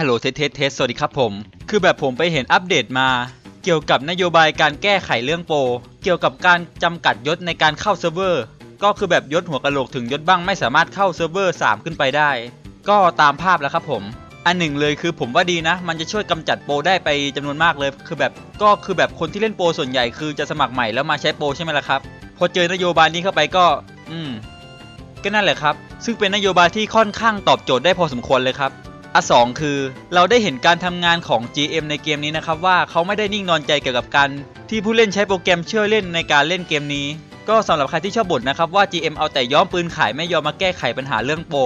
ฮัลโหลเทสเทสเทสสวัสดีครับผม คือแบบผมไปเห็นอัปเดตมา เกี่ยวกับนโยบายการแก้ไขเรื่องโปร เกี่ยวกับการจำกัดยศในการเข้าเซิร์ฟเวอร์ ก็คือแบบยศหัวกะโหลกถึงยศบ้างไม่สามารถเข้าเซิร์ฟเวอร์ 3 ขึ้นไปได้ ก็ตามภาพแล้วครับผม อันหนึ่งเลยคือผมว่าดีนะ มันจะช่วยกำจัดโปรได้ไปจำนวนมากเลย คือแบบก็คือแบบคนที่เล่นโปรส่วนใหญ่คือจะสมัครใหม่แล้วมาใช้โปรใช่ไหมล่ะครับ พอเจอนโยบายนี้เข้าไปก็ อืม ก็นั่นแหละครับ ซึ่งเป็นนโยบายที่ค่อนข้างตอบโจทย์ได้พอสมควรเลยครับ อันสองคือเราได้เห็นการทำงานของ GM ในเกมนี้นะครับว่าเขาไม่ได้นิ่งนอนใจเกี่ยวกับการที่ผู้เล่นใช้โปรแกรมช่วยเล่นในการเล่นเกมนี้ ก็สำหรับใครที่ชอบบ่นนะครับว่า GM เอาแต่ย้อมปืนขายไม่ยอมมาแก้ไขปัญหาเรื่องโปร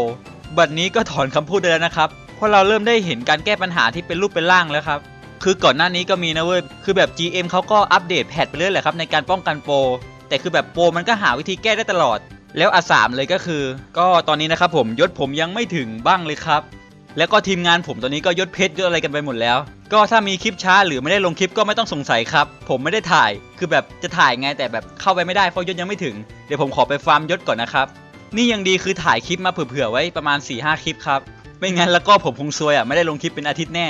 บัดนี้ก็ถอนคำพูดได้แล้วนะครับเพราะเราเริ่มได้เห็นการแก้ปัญหาที่เป็นรูปเป็นร่างแล้วครับคือก่อนหน้านี้ก็มีนะเว้ยคือแบบ GM เขาก็อัปเดตแพทไปเรื่อยแหละครับในการป้องกันโปรแต่คือแบบโปรมันก็หาวิธีแก้ได้ตลอด แล้วอันสามเลยก็คือ ก็ตอนนี้นะครับผมยศผมยังไม่ถึงบ้างเลยครับ แล้วก็ทีมงานผมตอนนี้ก็ยศเพชรยศอะไรกันไปหมดแล้ว ก็ถ้ามีคลิปช้าหรือไม่ได้ลงคลิปก็ไม่ต้องสงสัยครับ ผมไม่ได้ถ่าย คือแบบจะถ่ายไงแต่แบบเข้าไปไม่ได้เพราะยศยังไม่ถึง เดี๋ยวผมขอไปฟาร์มยศก่อนนะครับ นี่ยังดีคือถ่ายคลิปมาเผื่อๆไว้ประมาณ4-5คลิปครับ ไม่งั้นแล้วก็ผมคงซวยอะไม่ได้ลงคลิปเป็นอาทิตย์แน่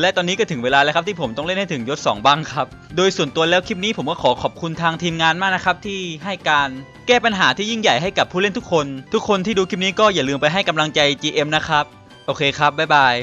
และตอนนี้ก็ถึงเวลาแล้วครับที่ผมต้องเล่นให้ถึงยศ2บ้างครับ โดยส่วนตัวแล้วคลิปนี้ผมก็ขอขอบคุณทางทีมงานมากนะครับที่ให้การแก้ปัญหาที่ยิ่งใหญ่ให้กับผู้เล่นทุกคน ทุกคนที่ดูคลิปนี้ก็อย่าลืมไปให้กำลังใจ GM นะครับ โอเคครับ บ๊ายบาย